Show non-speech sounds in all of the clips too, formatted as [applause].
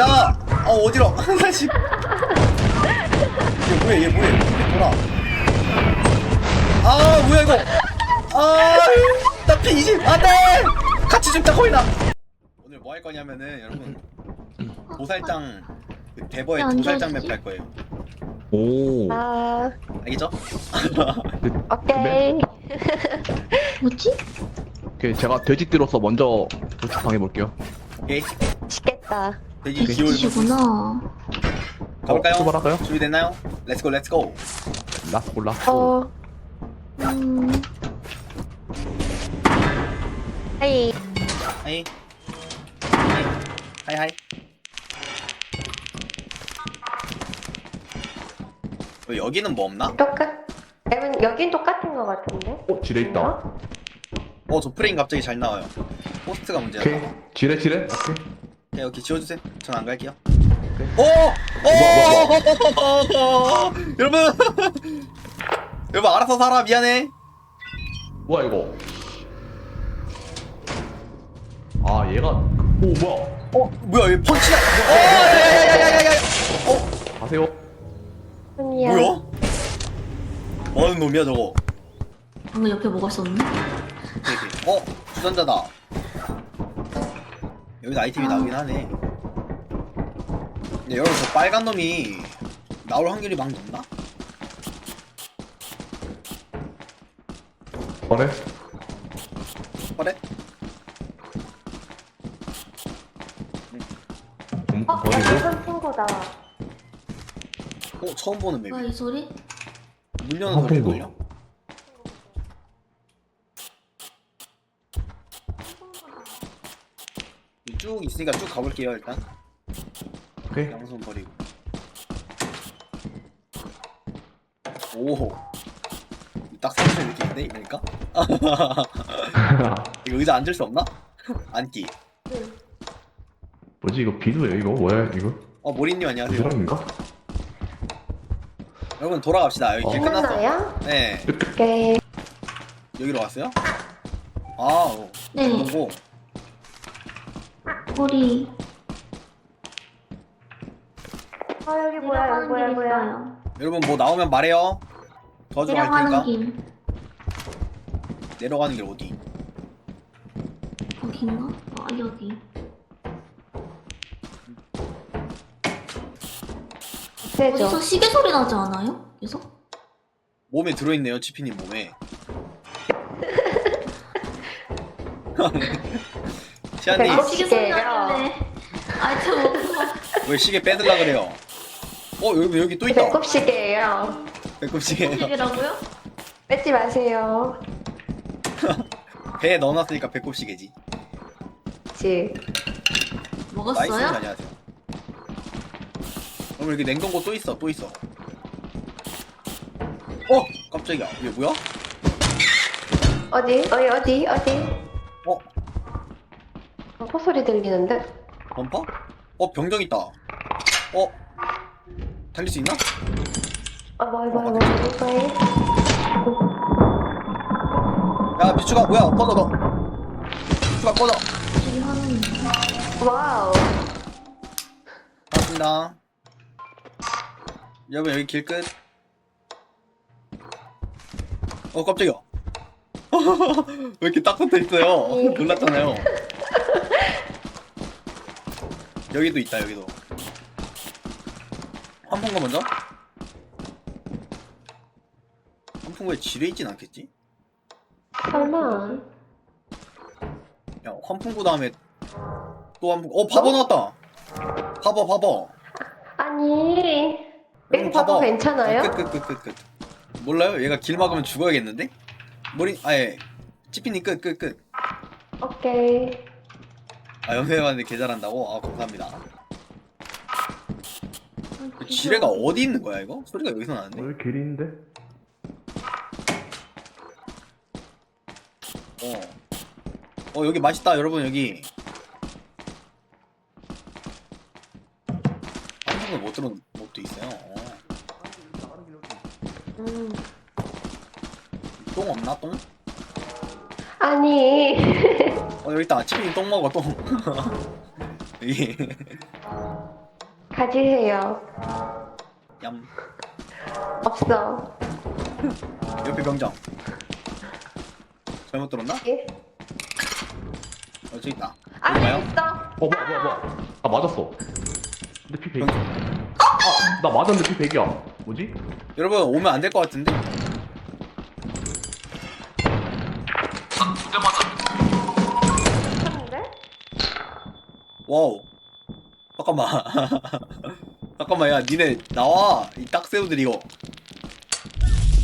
야! 어 어디로? [laughs] 다시. 얘 뭐야 얘 뭐야? 얘 돌아. 아 뭐야 이거? 아나 P20 안돼! 같이 죽자 거이나. 오늘 뭐 할 거냐면은 여러분 도살장 그 대버의 안 도살장 좋아지지? 맵할 거예요. 오. 아, 알겠죠? [laughs] 오케이. [laughs] 뭐지? 오케이, 제가 돼지띠로서 먼저 도착 해볼게요. 오케이 쉽겠다. 돼지 기울 돼지시구나. 가볼까요? 어, 출발할까요? 준비됐나요? 렛츠고 렛츠고. 라스 골라. 어, 음, 하이. 하이. 하이. 하이 하이. 어, 여기는 뭐 없나? 똑같. 여긴, 여긴 똑같은 것 같은데? 어, 지뢰 있다. 어, 저 프레임 갑자기 잘 나와요. 포스트가 문제야. 오케이. 지뢰, 지뢰. 오케이. 오케이, 오케이, 지워주세요. 전 안 갈게요. 오케이. 오! 뭐, 오! [laughs] 여러분! [laughs] 여러분, 알아서 살아. 미안해. 뭐야, 이거? 아, 얘가. 오, 뭐야? 어, 뭐야, 얘 펀치야. 어, 야야야야야야야. 어, 가세요. 아니야. 뭐야? 뭐 하는 놈이야, 저거? 방금 옆에 뭐가 있었네? 어, 주전자다. 여기서 아이템이 아. 나오긴 하네. 근데 여러분, 저 빨간 놈이 나올 확률이 막 높나? 그래? 그래? 음, 어, 버리고. 약간 친구다. 어, 처음 보는 맵이. 뭐야 이 소리? 문 여는 아, 소리. 들려? 쭉 있으니까 쭉 가볼게요 일단 오케이. 양손 버리고 오호 딱 사무실 느낌인데 이러니까? [laughs] 이거 의자 앉을 수 없나? 앉기 응. 뭐지, 이거 비누예요, 이거? 뭐야, 이거? 어 모리님 이 안녕하세요 사람인가? 여러분 돌아갑시다 여기 길 어. 끝났어 끝났나요? 네 오케이. 여기로 왔어요? 아 어. 네. 보고 소리. 어, 여기 뭐야, 여기 내려가는 뭐야, 길 뭐야. 있어요. 여러분 뭐 나오면 말해요 도와주러 갈 테니까 내려가는 길. 내려가는 길 어디? 여긴가? 아 여기. 세죠. 어디서 시계 소리 나지 않아요? 계속? 몸에 들어있네요 치피님 몸에 [laughs] 시안님 아 시계 소리 시계요? 나길래. 없어. 왜 시계 빼들라 그래요? 어 여기 여기 또 있다 배꼽 시계예요. 배꼽 시계 시계라고요? 뺏지 마세요. [laughs] 배에 넣어놨으니까 배꼽 시계지 그치. 나이스 먹었어요? 안녕하세요 그럼 여기 냉동고 또 있어 또 있어 어 깜짝이야 이게 뭐야? 어디? 어디, 어디, 어디? 어 어, 소리 들리는데? 범퍼? 어 병정 있다 어 달릴 수 있나? 어, 뭐, 뭐, 뭐, 뭐, 뭐. 야 미추가 뭐야 꺼져 너 미추가 꺼져. 와우. 반갑습니다 여러분 여기 길 끝 어 깜짝이야 [laughs] 왜 이렇게 딱 붙어있어요 놀랐잖아요 여기도 있다 여기도 환풍구 먼저 환풍구에 지뢰 있진 않겠지? 설마. 야 환풍구 다음에 또 환풍구 어 바보 나왔다 바보 바보 아니. 여기 봐도 괜찮아요? 끝 끝 끝 끝 끝 몰라요? 얘가 길 막으면 죽어야겠는데? 머리 아예 찌피님 끝끝 끝 오케이. 아 연애해봤는데 개 잘한다고? 아 감사합니다 아, 그 지뢰가 어디 있는 거야 이거? 소리가 여기서 나는데? 여기 있는데? 어. 어 여기 맛있다 여러분 여기 한국에 못 들은 못도 있어요 어. 음. 똥 없나 똥? 아니. 어 여기 있다 찌피님 똥 먹어 똥 여기 [laughs] 가지세요. 얌 없어. 옆에 병정 잘못 들었나? 예? 어 저기 있다 아, 여기 있어. 어 뭐야 뭐야 뭐야 아 맞았어 근데 피 100이야 병정 아, 나 맞았는데 피 100이야 뭐지? 여러분 오면 안 될 것 같은데? 와우 잠깐만 [laughs] 잠깐만 야 니네 나와 이 딱새우들 이거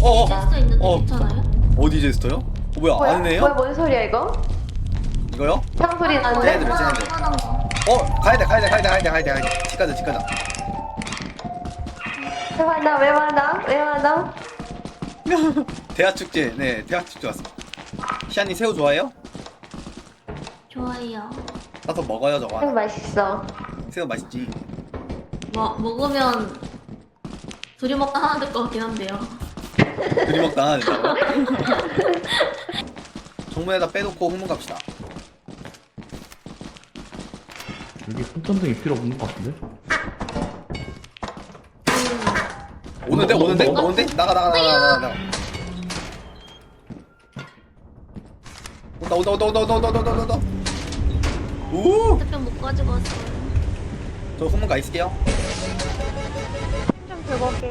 어어 제스터 있는데 어. 괜찮아요? 어디 제스터요? 어 뭐야 뭐야? 아는 애요? 뭐야, 뭔 소리야, 이거? 이거요? 상 소리 나는데? 쟤네들, 쟤네들. 하던 거. 어 가야 돼 가야 돼 가야 돼 가야 돼 가야 돼 가야 돼 집 가자 집 가자 왜 화나? 왜 화나? 왜 화나? [laughs] 대하 축제 네 대하 축제 왔습니다 시안이 새우 좋아해요? 좋아해요. 가서 먹어요 저거 생 하나 맛있어. 새우 맛있지 뭐 먹으면 둘이 먹다 하나 될 것 같긴 한데요. 둘이 먹다 하나 된다고요? 정문에다 빼놓고 후문 갑시다 여기 손전등이 필요 없는 것 같은데? 오는데 어, 어, 오는데 어, 어. 오는데 나가 나가 나가 나가 나가 온다 온다 온다 온다 온다 온다 온다 온다 오저 핸드폰 못 가지고 왔어요. 후문 가 있을게요. 좀 들고 올게요.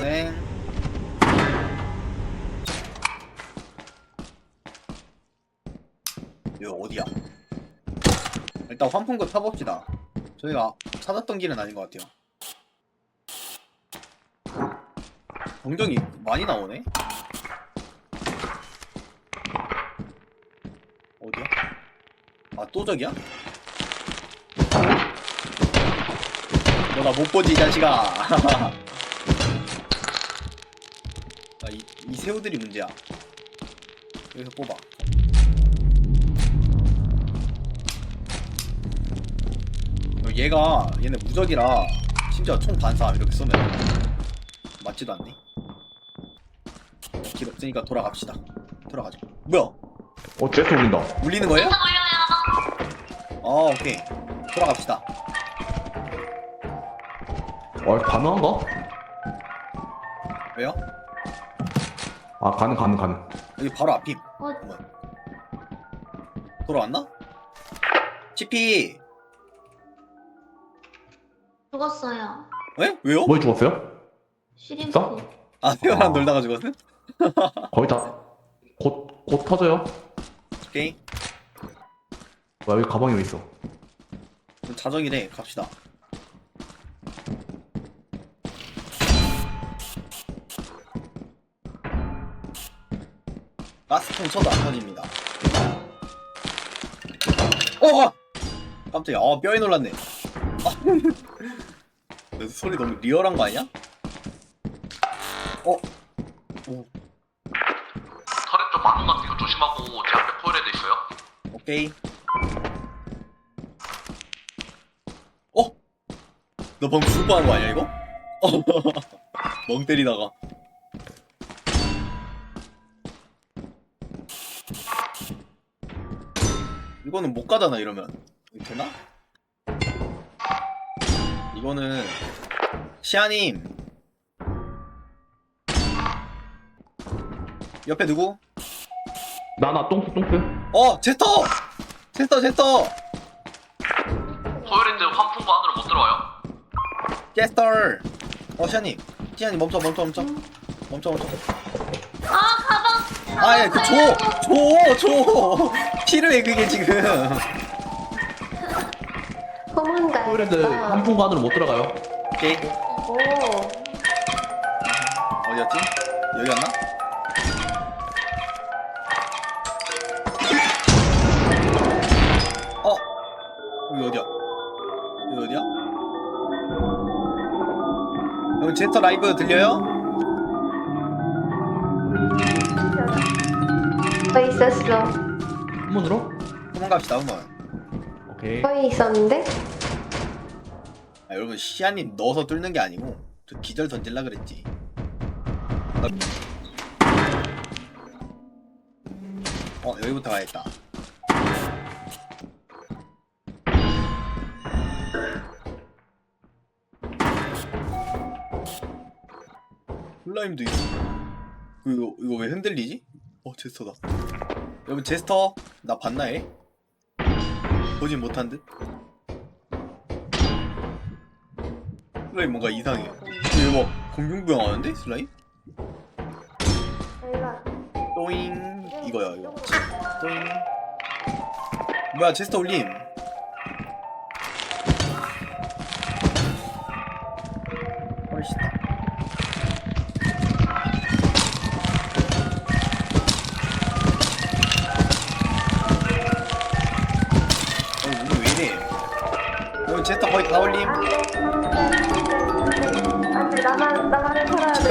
네. 이거 어디야? 일단 환풍구 타봅시다. 저희가 찾았던 길은 아닌 것 같아요. 동정이 많이 나오네. 어디야? 아 또 저기야? 너 나 못 보지 이 자식아. [laughs] 아, 이, 이 새우들이 문제야. 여기서 뽑아. 어, 얘가 얘네 무적이라 심지어 총 반사 이렇게 쏘면 맞지도 않네 길 없으니까 돌아갑시다. 돌아가자. 뭐야? 어 제스 울린다. 울리는 거예요? 아 오케이 돌아갑시다 어 가능한가? 왜요? 아 가능 가능 가능 여기 바로 앞임 어, 돌아왔나? 치피 죽었어요. 에? 왜요? 뭐 죽었어요? 시림프. 아 태어랑 아. 놀다가 죽었네? 거의 다 곧 곧 터져요 오케이 와 여기 가방이 왜 있어 그럼 자정이래 갑시다 가스통 쳐도 안 터집니다 어! 깜짝이야 아 뼈에 놀랐네 [laughs] 아. 그래서 소리 너무 리얼한 거 아니야? 어? 오 터렛 좀 막은 것 같아요. 조심하고 제 앞에 코일에도 있어요. 오케이. 너 방금 죽을 뻔한 거 아니야 이거? [laughs] 멍 때리다가. 이거는 못 가잖아 이러면. 되나? 이거는 시아님 옆에 누구? 나나 똥스 똥스 어 제스터! 제스터 제스터! 소율인데 환풍구 안으로 못 들어와요. 제스터! 어 시아님 시아님 멈춰 멈춰 멈춰 멈춰 멈춰 아 가방. 아예 그 줘! 줘! 줘! 필요해 그게 지금 소문가. 토요일인데 환풍구 안으로 못 들어가요 오케이 오. 어디였지? 여기였나? 제스터 라이브 들려요? 거기 있었어. 후문으로? 도망갑시다 한번 오케이 거기 있었는데? 아, 여러분 시아님 넣어서 뚫는 게 아니고 저 기절 던질라 그랬지 나- 어 여기부터 가야겠다 슬라임도 있어. 이거 이거 왜 흔들리지? 어 제스터다. 여러분 제스터 나 봤나 해? 보진 못한 듯. 슬라임 뭔가 이상해. 이거 막 공중부양 하는데 슬라임? 또잉 이거야 이거. 또잉. 뭐야 제스터 올림.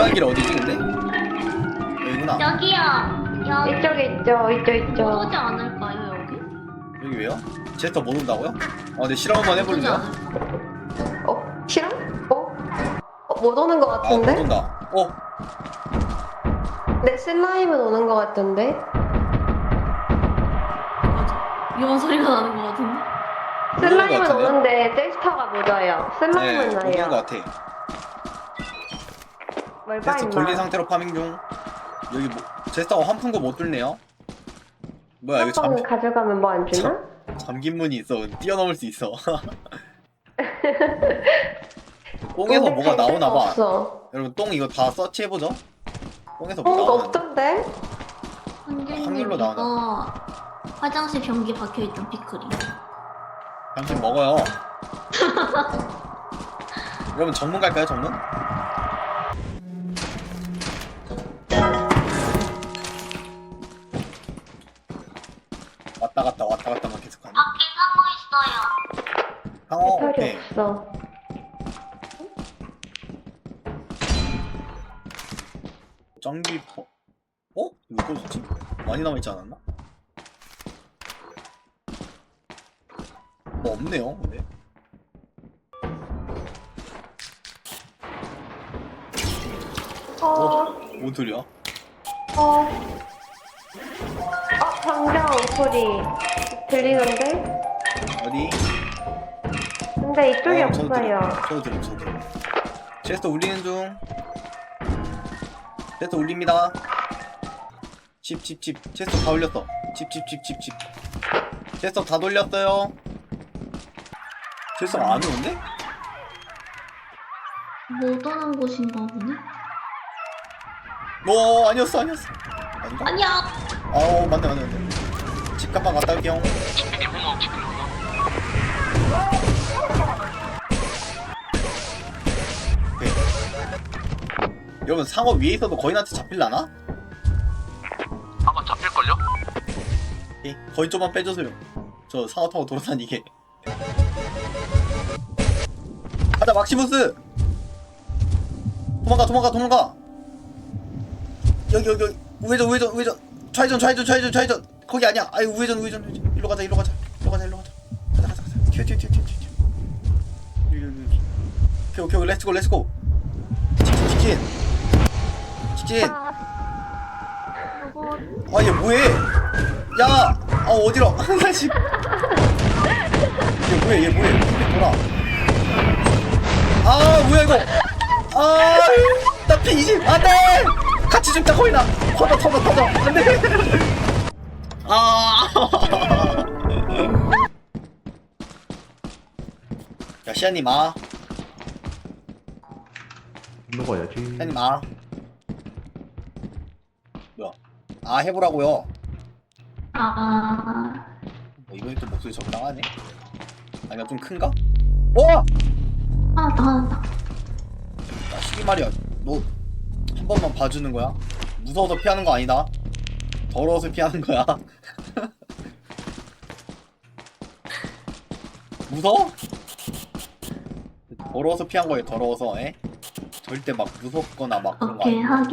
돼. 집가길 어디지 근데? 여기구나. 여기요. 여기 이쪽에 있죠 이쪽 있죠. 오지 않을까요 여기? 여기 왜요? 제스터 못 온다고요? 어, 네 실험 한번 오지 해볼래요? 않을까? 어 실험? 어? 어? 못 오는 것 아, 못 같은데? 온다. 어, 내 슬라임은 오는 것 같은데? 맞아. 위험한 소리가 나는 것 같은데. 못 슬라임은 같은데요? 오는데 제스터가 늦어요. 네, 슬라임은 못 오는 것. 같아. 뭘 봐, 제스터 임마. 돌린 상태로 파밍 중. 여기 뭐, 제스터가 환풍구 못 뚫네요. 뭐야, 여기 잠, 한번 가져가면 뭐 안 주나? 잠긴 문이 있어. 뛰어넘을 수 있어. [laughs] 똥에서 근데 뭐가 갈 데가 나오나 봐. 없어. 여러분, 똥 이거 다 서치해보죠. 똥에서 어, 뭐 나오나? 없던데? 선생님 확률로 이거? 화장실 변기 박혀있던 피클이. 당신 먹어요. [laughs] 여러분, 전문 갈까요, 전문? 상어, 배탈이 오케이. 없어. 짱기 퍼 어? 이거 꺼졌지? 많이 남아있지 않았나? 뭐 없네요 근데 어, 뭔 소리야? 어. 어, 방정 소리 들리는데? 어디? 근데 이쪽에 어, 없어요. 들어 저도 들어 저도 들어 체스터 울리는 중. 체스터 울립니다. 칩칩칩 체스터 다 올렸어. 칩칩칩칩칩 체스터 다 돌렸어요. 체스터 안 오는데? 못 오는 곳인가 보네. 뭐 아니었어 아니었어. 아닌가? 아니야. 어 맞네 맞네 맞네. 집 값방 갔다 올게요 이 호모 치킨이 호모 여러분 상어 위에 있어도 거인한테 잡힐라나? 아마 잡힐걸요? 예, 거인 좀만 빼주세요. 저 상어 타고 돌아다니게. 가자 막시무스! 도망가 도망가 도망가! 여기 여기 여기. 우회전 우회전 우회전. 좌회전 좌회전 좌회전 좌회전. 거기 아니야. 아이 우회전 우회전 우회전. 일로 가자 일로 가자. 일로 가자 일로 가자. 가자 가자 가자. 튀어 튀어 튀어 튀어 튀어. 여기 여기 여기. 오케이 오케이 렛츠고 렛츠고 직진 직진 직진 로봇. 아 얘 뭐해? 야, 아 어디로? [laughs] 나 지금. 얘 뭐해? 얘 뭐해? 얘 돌아. 아 뭐야 이거? 아, 나 P20 안 돼. 같이 죽자 거이나. 터져 터져 터져. 안 돼. 아. 야 시아님 아, 먹어야지. 시아님 아. 아 해보라고요. 아. 어, 이번에 또 목소리 적당하네. 아니가 좀 큰가? 더 하나 더. 야, 시기 말이야. 너 한 번만 봐주는 거야? 무서워서 피하는 거 아니다. 더러워서 피하는 거야. [laughs] 무서워? 더러워서 피한 거예요. 더러워서. 에? 절대 막 무섭거나 막 그런 거 오케이 아니야.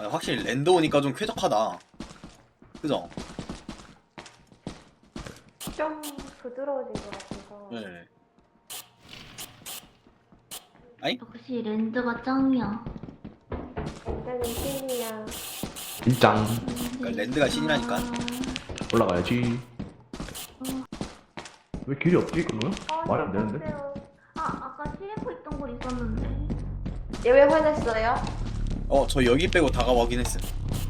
아니, 확실히 랜드 오니까 좀 쾌적하다. 그죠? 좀 부드러워진 것 같아서. 네. 역시 랜드가 짱이야. 완전히 찐이야. 진짱. 그러니까 랜드가 신이라니까. 올라가야지. 왜 길이 없지 그러면? 말이 안 되는데? 아 아까 CF 있던 곳 있었는데. 얘 왜 화냈어요? 어 저 여기 빼고 다 가보긴 했어요.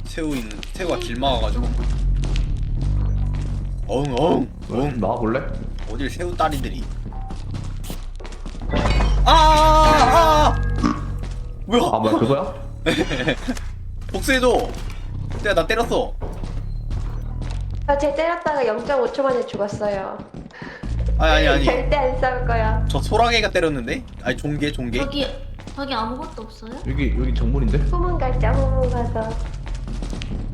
새우 있는 새우가 길 막아가지고. 어흥 어흥 나와볼래? 어딜 새우 따리들이. 아, 아아아! 뭐야? 아 뭐야 그거야? [laughs] 복수해줘. 내가 나 때렸어. 저쟤 때렸다가 0.5초 만에 죽었어요. 아니 아니 아니. 절대 안 싸울 거야. 저 소라게가 때렸는데? 아니 종개 종개. 저기 저기 아무것도 없어요? 여기 여기 정문인데? 후문 가자 후문 가서.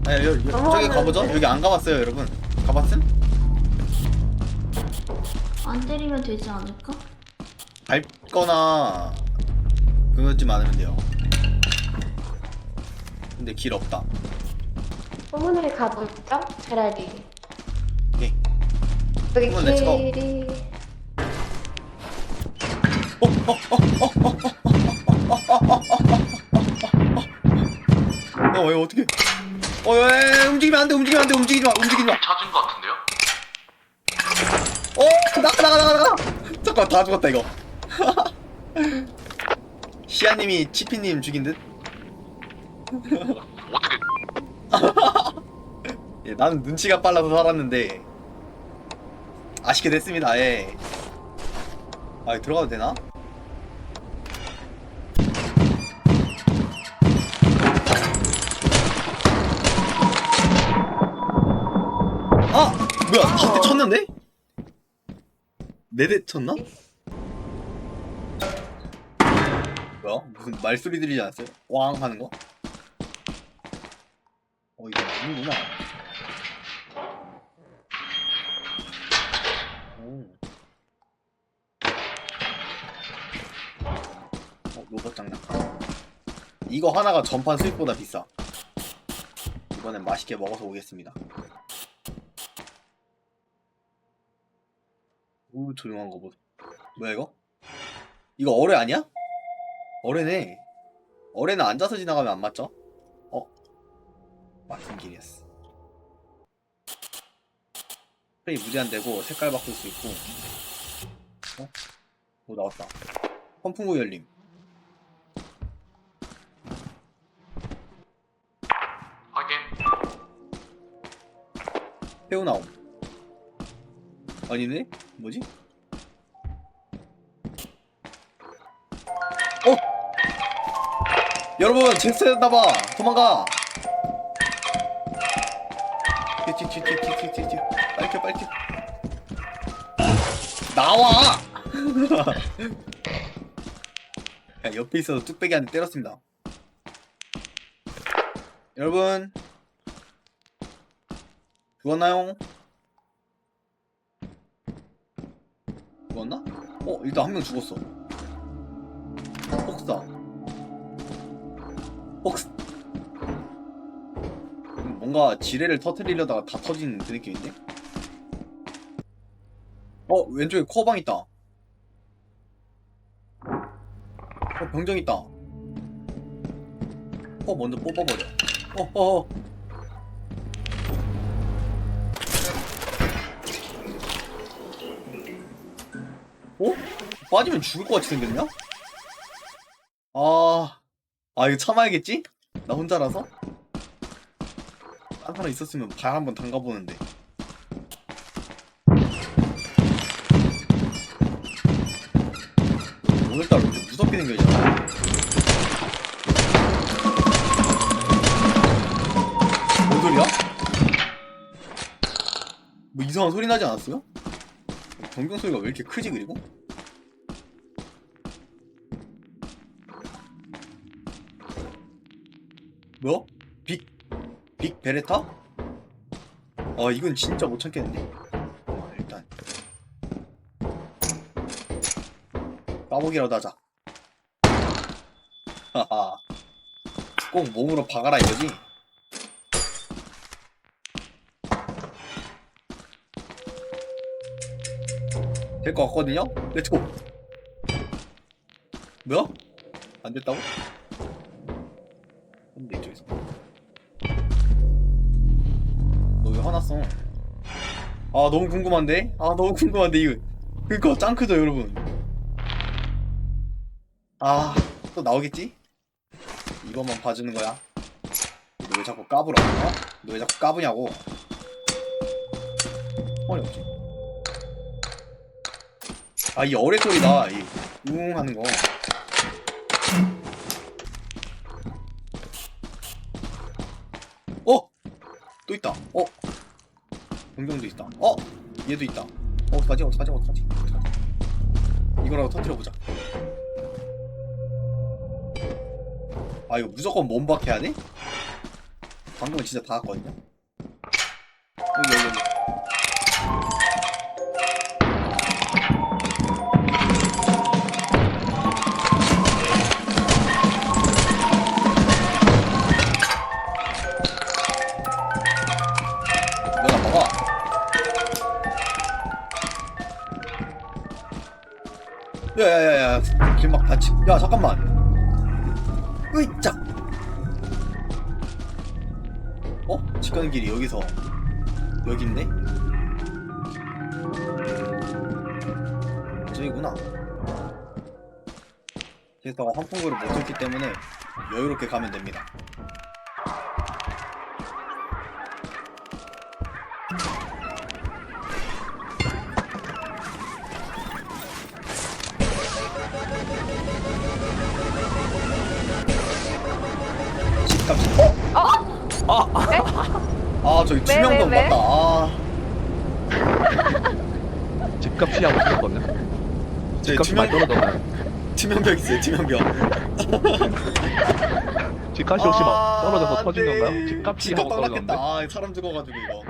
아니 여, 여, 저기. 가보죠 여기 안 가봤어요 여러분 가봤음? 안 때리면 되지 않을까? 밟거나 그러지 않으면 돼요 근데 길 없다 후문을 가보죠 차라리. 오케이 여기 후문 렛츠고. 길이. 어, 왜어 떻게? 어, 왜 움직이면 안 돼, 움직이면 안 돼, 움직이지 마, 움직이지 마. 찾은 것 같은데요? 어, 나가, 나가, 나가, 나가. 잠깐, 다 죽었다 이거. [laughs] 시아님이 치피님 죽인 듯. 어떻게 [laughs] 예, 나는 눈치가 빨라서 살았는데 아쉽게 됐습니다. 예. 아, 들어가도 되나? 쳤는데? 네대 쳤나? 뭐야? 무슨 말소리 들리지 않았어요? 왕 하는 거? 어, 이거 아니구나. 오. 어, 로봇 장난. 이거 하나가 전판 수익보다 비싸. 이번엔 맛있게 먹어서 오겠습니다. 오, 조용한 거 보소. 뭐야, 이거? 이거 어뢰 아니야? 어뢰네. 어뢰는 앉아서 지나가면 안 맞죠? 어? 막힌 길이었어. 스프레이 무제한 되고 색깔 바꿀 수 있고. 어? 뭐 나왔다. 선풍구 열림. 확인 새우 나옴. 아니네? 뭐지? 어! 여러분, 제스였나봐! 도망가! 튀튀튀튀튀튀튀 빨리 켜, 빨리 켜. 나와! [laughs] 야, 옆에 있어서 뚝배기 한대 때렸습니다. 여러분, 죽었나요? 어 일단 한 명 죽었어. 폭스다 폭스. 음, 뭔가 지뢰를 터트리려다가 다 터진 그 느낌인데? 어 왼쪽에 코어방 있다. 어 병정 있다. 어 먼저 뽑아버려. 어어어 어? 빠지면 죽을 것 같이 생겼냐? 아, 아 이거 참아야겠지? 나 혼자라서? 딴 사람 있었으면 발 한번 담가보는데. 오늘따라 왜 이렇게 무섭게 생겨있냐? 뭔 소리야? 뭐 이상한 소리 나지 않았어요? 경경 소리가 왜 이렇게 크지 그리고? 뭐야? 빅, 빅 베레타? 아 이건 진짜 못 참겠는데? 어, 일단 까보기라도 하자 하하 꼭 몸으로 박아라 이거지? 될 것 같거든요? 렛츠고 뭐야? 안 됐다고? 근데 이쪽에서 너 왜 화났어? 아 너무 궁금한데? 아 너무 궁금한데 이거 그니까 짱 크죠 여러분 아 또 나오겠지? 이것만 봐주는 거야 너 왜 자꾸 까불어 어? 너왜 자꾸 까부냐고 어이 없지 아 이 어뢰 소리다 이웅 하는 거. 어! 또 있다. 어! 공경도 있다. 어! 얘도 있다. 어, 어떡하지? 어떡하지? 어떡하지? 어떡하지? 이거라도 터뜨려보자. 아 이거 무조건 몸박 해야 돼? 방금은 진짜 다 왔거든요? 여기 여기 여기 받치 야 잠깐만. 으이짝 어? 집 가는 길이 여기서 여긴데? 저기구나. 그래서 환풍구를 못 했기 때문에 여유롭게 가면 됩니다 저기 왜, 왜? 맞다 아 집값이 하고 싶었거든요. 저기 집값이 많이 투명, 떨어졌나요? 투명병 있어요 투명병 집값이 혹시 막 아, 떨어져서 터진 네. 건가요? 집값이 집값 하고 떨어졌는데. 떨어졌겠다 아 사람 죽어가지고 이거